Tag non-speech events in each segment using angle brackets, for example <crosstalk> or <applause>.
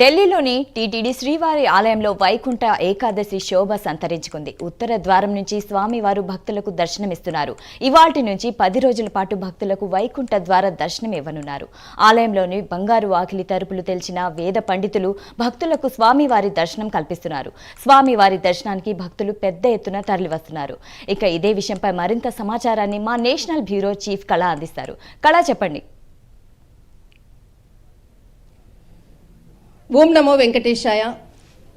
ఢిల్లీలోని టీటీడీ శ్రీవారి ఆలయంలో వైకుంఠ ఏకాదశి శోభ సంతరించుకుంది. ఉత్తర ద్వారం నుంచి స్వామివారు భక్తులకు దర్శనమిస్తున్నారు. ఇవాటి నుంచి పది రోజుల పాటు భక్తులకు వైకుంఠ ద్వార దర్శనం ఇవ్వనున్నారు ఆలయంలోని బంగారు వాకిలి తరుపులు తెలిసిన వేద పండితులు భక్తులకు స్వామివారి దర్శనం కల్పిస్తున్నారు. స్వామివారి దర్శనానికి భక్తులు పెద్ద ఎత్తున తరలివస్తున్నారు. ఇక ఇదే విషయంపై మరింత సమాచారాన్ని మా నేషనల్ బ్యూరో చీఫ్ కళ అందిస్తారు. కళ చెప్పండి. ఓం నమో వెంకటేశాయ.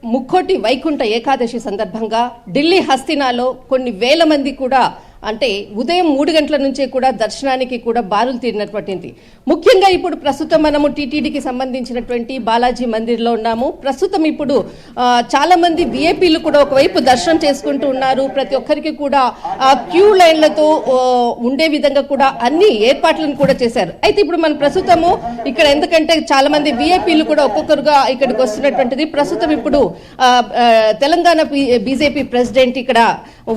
ముక్కోటి వైకుంఠ ఏకాదశి సందర్భంగా ఢిల్లీ హస్తినాలో కొన్ని వేల మంది కూడా అంటే ఉదయం మూడు గంటల నుంచే కూడా దర్శనానికి కూడా బారులు తీరినటువంటిది ముఖ్యంగా ఇప్పుడు ప్రస్తుతం మనము టీటీడీకి సంబంధించినటువంటి బాలాజీ మందిర్లో ఉన్నాము. ప్రస్తుతం ఇప్పుడు చాలా మంది విఐపీలు కూడా ఒకవైపు దర్శనం చేసుకుంటూ ఉన్నారు. ప్రతి ఒక్కరికి కూడా క్యూ లైన్లతో ఉండే విధంగా కూడా అన్ని ఏర్పాట్లను కూడా చేశారు. అయితే ఇప్పుడు మనం ప్రస్తుతము ఇక్కడ ఎందుకంటే చాలా మంది విఐపీలు కూడా ఒక్కొక్కరుగా ఇక్కడికి వస్తున్నటువంటిది. ప్రస్తుతం ఇప్పుడు తెలంగాణ బీజేపీ ప్రెసిడెంట్ ఇక్కడ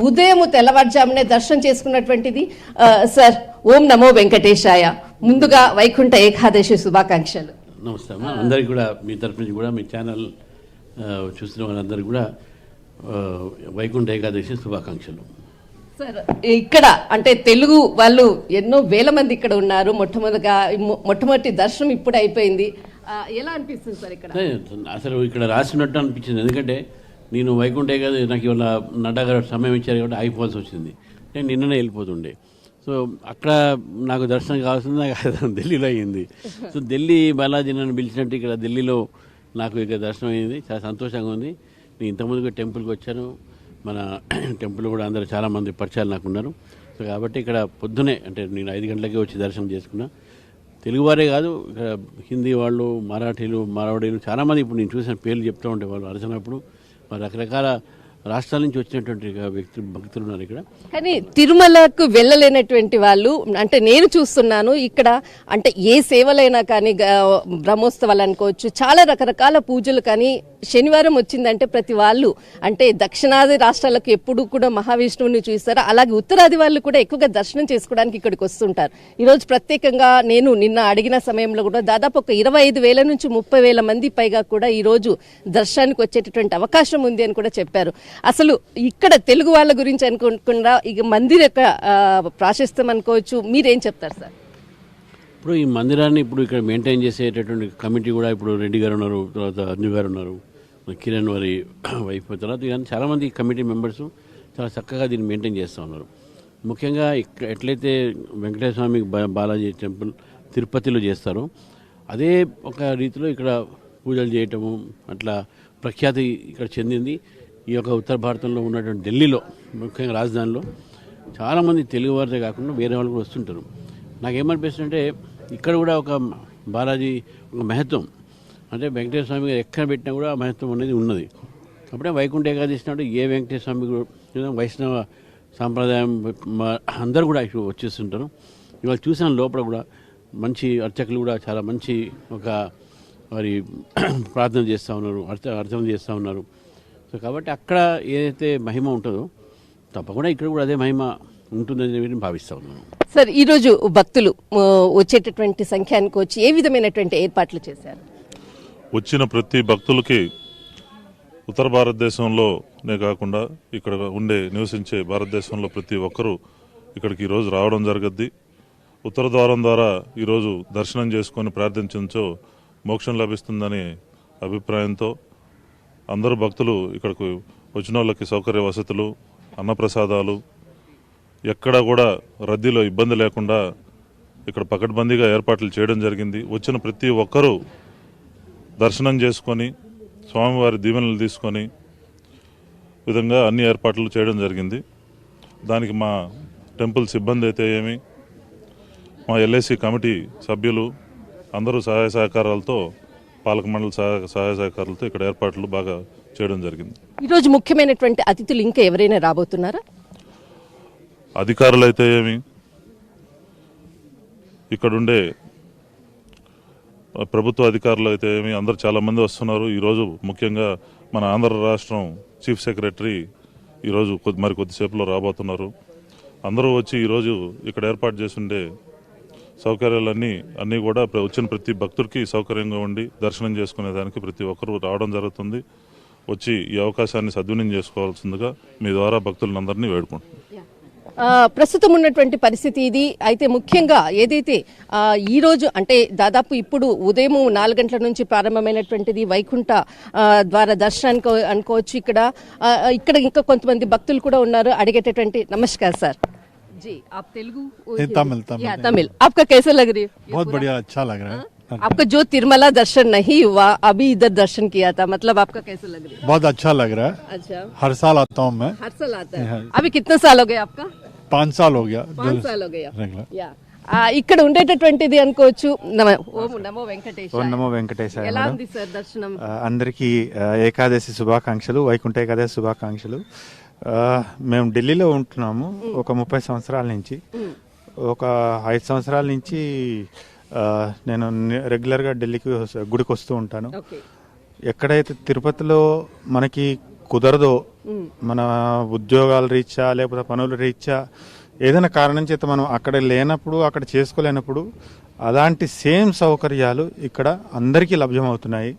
ఉదయం తెల్లవారుజామునే దర్శనం చేసుకున్నటువంటిది ఆ, సార్ ఓం నమో వెంకటేశాయ. ముందుగా వైకుంఠ ఏకాదశి శుభాకాంక్షలు. నమస్తే అమ్మా. అందరికీ కూడా మీ తరపు నుంచి కూడా మీ ఛానల్ చూస్తున్న వాళ్ళందరికీ కూడా వైకుంఠ ఏకాదశి శుభాకాంక్షలు. సార్ ఇక్కడ అంటే తెలుగు వాళ్ళు ఎన్నో వేల మంది ఇక్కడ ఉన్నారు. మొట్టమొదటిగా మొట్టమొదటి దర్శనం ఇప్పుడు అయిపోయింది. ఎలా అనిపిస్తుంది సార్ ఇక్కడ? అసలు ఇక్కడ రాసినట్టు అనిపించింది. ఎందుకంటే నేను వైకుంఠ ఏకాదశి నాకు ఇవాళ నడ్డా గారు సమయం ఇచ్చారు కాబట్టి ఆగిపోవాల్సి వచ్చింది. నేను నిన్ననే వెళ్ళిపోతుండే. సో అక్కడ నాకు దర్శనం కావాల్సింది నాకు ఢిల్లీలో అయ్యింది. సో ఢిల్లీ బాలాజీ నన్ను పిలిచినట్టు ఇక్కడ ఢిల్లీలో నాకు ఇక్కడ దర్శనం అయింది చాలా సంతోషంగా ఉంది. నేను ఇంతకుముందు టెంపుల్కి వచ్చాను. మన <clears throat> టెంపుల్ కూడా అందరూ చాలామంది పరిచయాలు నాకు ఉన్నారు. సో కాబట్టి ఇక్కడ పొద్దునే అంటే నేను ఐదు గంటలకే వచ్చి దర్శనం చేసుకున్నా. తెలుగువారే కాదు ఇక్కడ హిందీ వాళ్ళు మరాఠీలు మరాఠీలు చాలామంది ఇప్పుడు నేను చూసిన పేర్లు చెప్తూ ఉండే వాళ్ళు అరచినప్పుడు. రకరకాల రాష్ట్రాల నుంచి వచ్చినటువంటి వ్యక్తులు భక్తులు ఉన్నారు ఇక్కడ. కానీ తిరుమలకు వెళ్ళలేనటువంటి వాళ్ళు అంటే నేను చూస్తున్నాను ఇక్కడ అంటే ఏ సేవలైనా కానీ బ్రహ్మోత్సవాలు అనుకోవచ్చు చాలా రకరకాల పూజలు కానీ శనివారం వచ్చిందంటే ప్రతి వాళ్ళు అంటే దక్షిణాది రాష్ట్రాలకు ఎప్పుడు కూడా మహావిష్ణువుని చూస్తారు? అలాగే ఉత్తరాది వాళ్ళు కూడా ఎక్కువగా దర్శనం చేసుకోవడానికి ఇక్కడికి వస్తుంటారు. ఈరోజు ప్రత్యేకంగా నేను నిన్న అడిగిన సమయంలో కూడా దాదాపు ఒక ఇరవై ఐదు వేల నుంచి ముప్పై వేల మంది పైగా కూడా ఈరోజు దర్శనానికి వచ్చేటటువంటి అవకాశం ఉంది అని కూడా చెప్పారు. అసలు ఇక్కడ తెలుగు వాళ్ళ గురించి అనుకోకుండా ఇక మందిర్ యొక్క ప్రాశస్త్యం అనుకోవచ్చు. మీరేం చెప్తారు సార్? ఇప్పుడు ఈ మందిరాన్ని ఇప్పుడు ఇక్కడ మెయింటైన్ చేసేటటువంటి కమిటీ కూడా ఇప్పుడు రెడ్డి గారు ఉన్నారు తర్వాత అంజు గారు ఉన్నారు కిరణ్ వారి <clears throat> వైఫ్ తర్వాత ఇవన్నీ చాలామంది కమిటీ మెంబర్స్ చాలా చక్కగా దీన్ని మెయింటైన్ చేస్తూ ఉన్నారు. ముఖ్యంగా ఇక్కడ ఎట్లయితే వెంకటేశ్వర స్వామి బాలాజీ టెంపుల్ తిరుపతిలో చేస్తారో అదే ఒక రీతిలో ఇక్కడ పూజలు చేయటము అట్లా ప్రఖ్యాతి ఇక్కడ చెందింది. ఈ యొక్క ఉత్తర భారతంలో ఉన్నటువంటి ఢిల్లీలో ముఖ్యంగా రాజధానిలో చాలామంది తెలుగువారిదే కాకుండా వేరే వాళ్ళు కూడా వస్తుంటారు. నాకేమనిపిస్తుందంటే ఇక్కడ కూడా ఒక బాలాజీ ఒక మహత్వం. అంటే వెంకటేశ్వర స్వామి గారు ఎక్కడ పెట్టినా కూడా ఆ మహత్వం అనేది ఉన్నది. అప్పుడే వైకుంఠ ఏకాదశి నాడు ఏ వెంకటేశ్వర స్వామి కూడా వైష్ణవ సాంప్రదాయం అందరూ కూడా వచ్చేస్తుంటారు. ఇవాళ చూసాను లోపల కూడా మంచి అర్చకులు కూడా చాలా మంచి ఒక వారి <clears throat> ప్రార్థన చేస్తూ ఉన్నారు అర్చ అర్చన చేస్తూ ఉన్నారు. సో కాబట్టి అక్కడ ఏదైతే మహిమ ఉంటుందో తప్పకుండా ఇక్కడ కూడా అదే మహిమ ఉంటుందని భావిస్తూ ఉన్నాను. సార్ ఈరోజు భక్తులు వచ్చేటటువంటి సంఖ్యానికి వచ్చి ఏ విధమైనటువంటి ఏర్పాట్లు చేశారు? వచ్చిన ప్రతి భక్తులకి ఉత్తర భారతదేశంలోనే కాకుండా ఇక్కడ ఉండే నివసించే భారతదేశంలో ప్రతి ఒక్కరూ ఇక్కడికి ఈరోజు రావడం జరగద్ది. ఉత్తర ద్వారం ద్వారా ఈరోజు దర్శనం చేసుకొని ప్రార్థించడంతో మోక్షం లభిస్తుందనే అభిప్రాయంతో అందరూ భక్తులు ఇక్కడికి వచ్చిన వాళ్ళకి సౌకర్య వసతులు అన్నప్రసాదాలు ఎక్కడా కూడా రద్దీలో ఇబ్బంది లేకుండా ఇక్కడ పకడ్బందీగా ఏర్పాట్లు చేయడం జరిగింది. వచ్చిన ప్రతి ఒక్కరూ దర్శనం చేసుకొని స్వామివారి దీవెనలు తీసుకొని విధంగా అన్ని ఏర్పాట్లు చేయడం జరిగింది. దానికి మా టెంపుల్ సిబ్బంది అయితే ఏమి మా ఎల్ఐసి కమిటీ సభ్యులు అందరూ సహాయ సహకారాలతో పాలక మండలి సహాయ సహకారాలతో ఇక్కడ ఏర్పాట్లు బాగా చేయడం జరిగింది. ఈరోజు ముఖ్యమైనటువంటి అతిథులు ఇంకా ఎవరైనా రాబోతున్నారా? అధికారులు అయితే ఏమి? ఇక్కడుండే ప్రభుత్వ అధికారులు అయితే ఏమి? అందరు చాలా మంది వస్తున్నారు. ఈరోజు ముఖ్యంగా మన ఆంధ్ర రాష్ట్రం చీఫ్ సెక్రటరీ ఈరోజు కొద్ది మరి కొద్దిసేపులో రాబోతున్నారు. అందరూ వచ్చి ఈరోజు ఇక్కడ ఏర్పాటు చేసిండే సౌకర్యాలన్నీ అన్నీ కూడా వచ్చిన ప్రతి భక్తుడికి సౌకర్యంగా ఉండి దర్శనం చేసుకునేదానికి ప్రతి ఒక్కరూ రావడం జరుగుతుంది. వచ్చి ఈ అవకాశాన్ని సద్వినియోగం చేసుకోవాల్సిందిగా మీ ద్వారా భక్తులందరినీ వేడుకుంటున్నాను ప్రస్తుతం ఉన్నటువంటి పరిస్థితి ఇది. అయితే ముఖ్యంగా ఏదైతే ఈరోజు ఈ రోజు అంటే దాదాపు ఇప్పుడు ఉదయం నాలుగు గంటల నుంచి ప్రారంభమైనటువంటిది వైకుంఠ ద్వారా దర్శనానికి అనుకోవచ్చు ఇక్కడ. ఇక్కడ ఇంకా కొంతమంది భక్తులు కూడా ఉన్నారు. అడిగేటటువంటి నమస్కారం సార్. जी आप तेलुगु नहीं, तमिल, तमिल, या नहीं। तमिल आपका कैसा लग रही है बहुत बढ़िया अच्छा लग रहा है आपका जो तिरमला दर्शन नहीं हुआ अभी इधर दर्शन किया था मतलब आपका कैसा लग रहा है बहुत अच्छा लग रहा है अच्छा हर साल आता हूँ मैं हर साल आता है अभी कितना साल हो गया आपका पाँच साल हो गया पाँच साल हो गया रेगुलर యా ఆ, ఇక్కడ ఉండేటటువంటిది అనుకోవచ్చు నమ ఓం నమో వెంకటేశ్ ఓం నమో వెంకటేశాయ ఎలా మేడం. ఉంది సార్ దర్శనం ఆ, అందరికీ ఆ, ఏకాదశి శుభాకాంక్షలు వైకుంఠ ఏకాదశి శుభాకాంక్షలు ఆ, మేము ఢిల్లీలో ఉంటున్నాము ఒక ముప్పై సంవత్సరాల నుంచి. ఒక ఐదు సంవత్సరాల నుంచి నేను రెగ్యులర్గా ఢిల్లీకి గుడికి వస్తూ ఉంటాను. ఎక్కడైతే తిరుపతిలో మనకి కుదరదో మన ఉద్యోగాల రీత్యా లేకపోతే పనుల రీత్యా ఏదైనా కారణం చేత మనం అక్కడ లేనప్పుడు అక్కడ చేసుకోలేనప్పుడు అలాంటి సేమ్ సౌకర్యాలు ఇక్కడ అందరికీ లభ్యమవుతున్నాయి.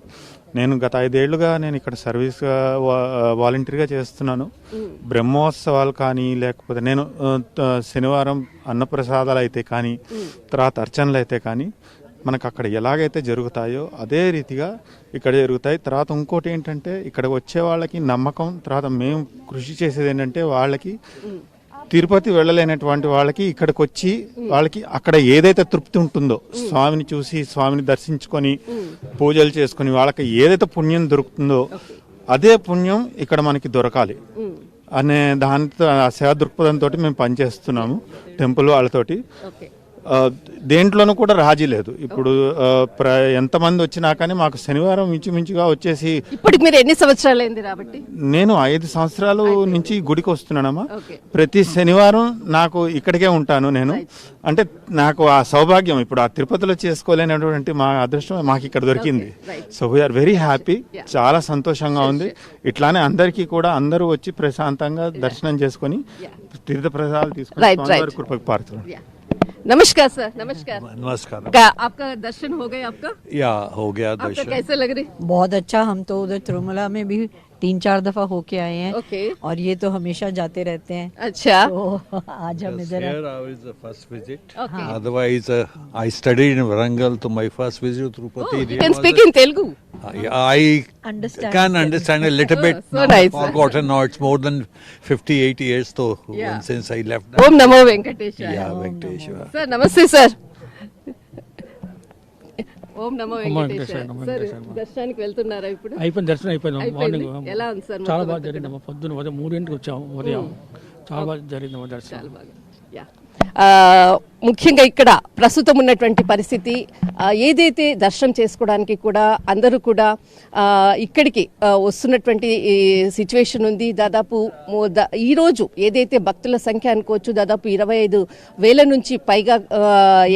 నేను గత ఐదేళ్ళుగా నేను ఇక్కడ సర్వీస్ వాలంటీర్గా చేస్తున్నాను. బ్రహ్మోత్సవాలు కానీ లేకపోతే నేను శనివారం అన్నప్రసాదాలు అయితే కానీ తర్వాత అర్చనలు అయితే కానీ మనకు అక్కడ ఎలాగైతే జరుగుతాయో అదే రీతిగా ఇక్కడ జరుగుతాయి. తర్వాత ఇంకోటి ఏంటంటే ఇక్కడ వచ్చే వాళ్ళకి నమ్మకం తర్వాత మేము కృషి చేసేది ఏంటంటే వాళ్ళకి తిరుపతి వెళ్ళలేనటువంటి వాళ్ళకి ఇక్కడికి వచ్చి వాళ్ళకి అక్కడ ఏదైతే తృప్తి ఉంటుందో స్వామిని చూసి స్వామిని దర్శించుకొని పూజలు చేసుకొని వాళ్ళకి ఏదైతే పుణ్యం దొరుకుతుందో అదే పుణ్యం ఇక్కడ మనకి దొరకాలి. అనే దానితో ఆ సేవ దృక్పథంతో మేము పనిచేస్తున్నాము టెంపుల్ వాళ్ళతోటి. దేంట్లోనూ కూడా రాజీ లేదు. ఇప్పుడు ఎంతమంది వచ్చినా కానీ మాకు శనివారం ఇంచుమించుగా వచ్చేసి ఇప్పటికి మీరు ఎన్ని సంవత్సరాలు అయింది రాబట్టి? నేను ఐదు సంవత్సరాలు నుంచి గుడికి వస్తున్నానమ్మా. ప్రతి శనివారం నాకు ఇక్కడికే ఉంటాను నేను. అంటే నాకు ఆ సౌభాగ్యం ఇప్పుడు ఆ తిరుపతిలో చేసుకోలేనటువంటి మా అదృష్టం మాకు ఇక్కడ దొరికింది. సో వీఆర్ వెరీ హ్యాపీ చాలా సంతోషంగా ఉంది. ఇట్లానే అందరికీ కూడా అందరూ వచ్చి ప్రశాంతంగా దర్శనం చేసుకొని తీర్థ ప్రసాదాలు తీసుకొని. కృపకు పారుతున్నారు. नमस्कार सर। नमस्कार। नमस्कार। का, आपका दर्शन हो गए आपका? या हो गया दर्शन। कैसे लग रही? बहुत अच्छा हम तो उधर तिरुमला में भी तीन चार दफ़ा होके आए हैं। Okay. और ये तो हमेशा जाते रहते हैं। अच्छा। तो <laughs> आज हम इधर first visit otherwise I study in Warangal तो my first visit Tirupati speak in Telugu I can understand uh नमस्ते सर ఓం నమో వెంకటేశ్వర సార్ దర్శనానికి వెళ్తున్నారా ఇప్పుడు? అయిపోయింది దర్శనం అయిపోయింది. మార్నింగ్ ఎలా ఉంది సార్ చాలా బాగా జరిగిందమ్మా. పొద్దున్న ఉదయం మూడింటికి వచ్చాము ఉదయం. చాలా బాగా జరిగిందమ్మా దర్శనం. చాలా బాగా. యా. ముఖ్యంగా ఇక్కడ ప్రస్తుతం ఉన్నటువంటి పరిస్థితి ఏదైతే దర్శనం చేసుకోవడానికి కూడా అందరూ కూడా ఇక్కడికి వస్తున్నటువంటి సిచ్యువేషన్ ఉంది. దాదాపు ఈరోజు ఈ రోజు ఏదైతే భక్తుల సంఖ్య అనుకోవచ్చు దాదాపు ఇరవై ఐదు వేల నుంచి పైగా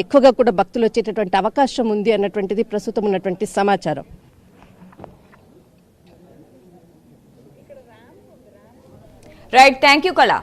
ఎక్కువగా కూడా భక్తులు వచ్చేటటువంటి అవకాశం ఉంది అన్నటువంటిది ప్రస్తుతం ఉన్నటువంటి సమాచారం. రైట్ థ్యాంక్ యూ కళా